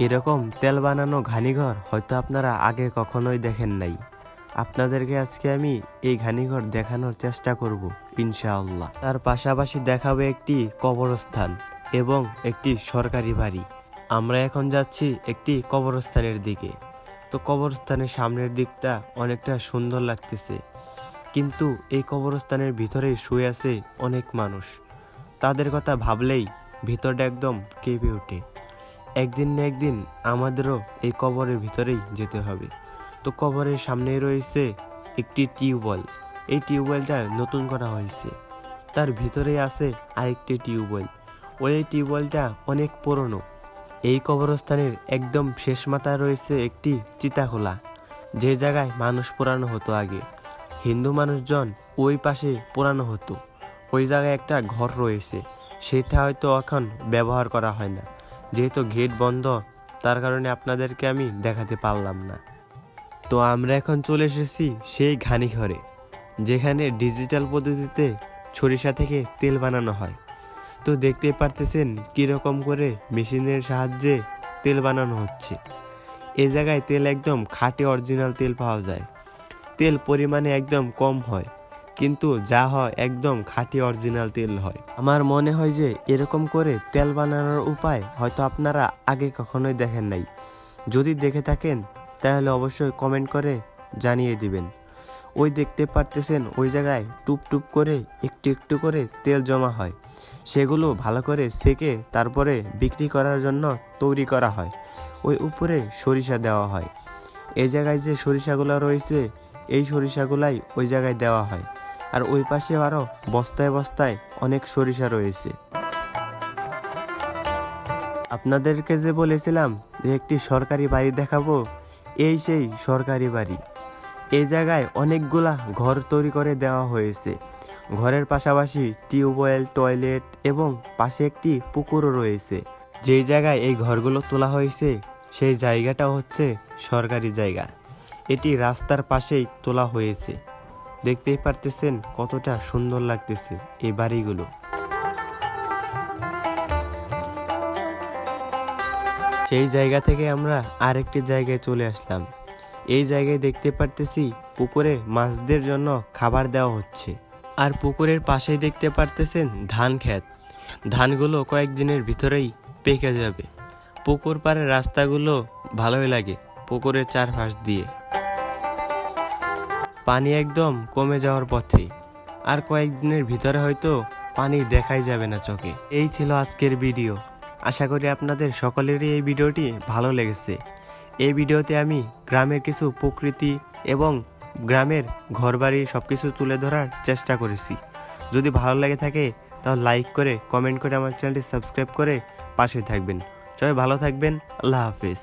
এরকম তেল বানানো ঘানিঘর হয়তো আপনারা আগে কখনোই দেখেন নাই। আপনাদেরকে আজকে আমি এই ঘানিঘর দেখানোর চেষ্টা করব, ইনশাআল্লাহ। তার পাশাপাশি দেখাবো একটি কবরস্থান এবং একটি সরকারি বাড়ি। আমরা এখন যাচ্ছি একটি কবরস্থানের দিকে। তো কবরস্থানের সামনের দিকটা অনেকটা সুন্দর লাগতেছে। কিন্তু এই কবরস্থানের ভিতরেই শুয়ে আছে অনেক মানুষ। তাদের কথা ভাবলেই ভিতরটা একদম কেঁপে ওঠে। একদিন না একদিন আমাদেরও এই কবরের ভিতরেই যেতে হবে। তো কবরের সামনেই রয়েছে একটি টিউবওয়েল। এই টিউবওয়েলটা নতুন করা হয়েছে। তার ভিতরেই আছে আরেকটি টিউবওয়েল। ওই টিউবওয়েলটা অনেক পুরনো। এই কবরস্থানের একদম শেষ মাথায় রয়েছে একটি চিতাখোলা। যে জায়গায় মানুষ পোড়ানো হতো আগে। হিন্দু মানুষজন ওই পাশে পোড়ানো হতো। ওই জায়গায় একটা ঘর রয়েছে। সেটা হয়তো এখন ব্যবহার করা হয় না। যেহেতু গেট বন্ধ, তার কারণে আপনাদেরকে আমি দেখাতে পারলাম না। তো আমরা এখন চলে এসেছি সেই ঘানি ঘরে, যেখানে ডিজিটাল পদ্ধতিতে সরিষা থেকে তেল বানানো হয়। তো দেখতে পারতেছেন কীরকম করে মেশিনের সাহায্যে তেল বানানো হচ্ছে। এ জায়গায় তেল একদম খাঁটি অরিজিনাল তেল পাওয়া যায়। তেল পরিমাণে একদম কম হয়। কিন্তু যা হয় একদম খাঁটি অরিজিনাল তেল হয়। আমার মনে হয় যে এরকম করে তেল বানানোর উপায় হয়তো আপনারা আগে কখনোই দেখেন নাই। যদি দেখে থাকেন, তাহলে অবশ্যই কমেন্ট করে জানিয়ে দিবেন। ওই দেখতে পারতেছেন ওই জায়গায় টুপ টুপ করে একটু একটু করে তেল জমা হয়। সেগুলো ভালো করে সেকে তারপরে বিক্রি করার জন্য তৈরি করা হয়। ওই উপরে সরিষা দেওয়া হয়। এই জায়গায় যে সরিষাগুলো রয়েছে, এই সরিষাগুলাই ওই জায়গায় দেওয়া হয়। আর ওই পাশে আরও বস্তায় বস্তায় অনেক সরিষা রয়েছে। আপনাদেরকে যে বলেছিলাম যে একটি সরকারি বাড়ি দেখাবো, এই সেই সরকারি বাড়ি। এই জায়গায় অনেকগুলা ঘর তৈরি করে দেওয়া হয়েছে। ঘরের পাশাপাশি টিউবওয়েল, টয়লেট এবং পাশে একটি পুকুরও রয়েছে। যেই জায়গায় এই ঘরগুলো তোলা হয়েছে, সেই জায়গাটা হচ্ছে সরকারি জায়গা। এটি রাস্তার পাশেই তোলা হয়েছে। দেখতেই পারতেছেন কতটা সুন্দর লাগতেছে এই বাড়িগুলো। সেই জায়গা থেকে আমরা আরেকটি জায়গায় চলে আসলাম। এই জায়গায় দেখতে পারতেছি পুকুরে মাছদের জন্য খাবার দেওয়া হচ্ছে। আর পুকুরের পাশেই দেখতে পারতেছেন ধান ক্ষেত। ধানগুলো কয়েকদিনের ভিতরেই পেকে যাবে। পুকুর পাড়ের রাস্তাগুলো ভালোই লাগে পুকুরের চারপাশ দিয়ে। পানি একদম কমে যাওয়ার পথে আর কয়েকদিনের ভিতরে হয়তো পানি দেখাই যাবে না চোখে। এই ছিল আজকের ভিডিও। আশা করি আপনাদের সকলেরই এই ভিডিওটি ভালো লেগেছে। এই ভিডিওতে আমি গ্রামের কিছু প্রকৃতি এবং গ্রামের ঘরবাড়ি সব কিছু তুলে ধরার চেষ্টা করেছি। যদি ভালো লাগে থাকে, তাহলে লাইক করে, কমেন্ট করে আমার চ্যানেলটি সাবস্ক্রাইব করে পাশে থাকবেন। সবাই ভালো থাকবেন। আল্লাহ হাফিজ।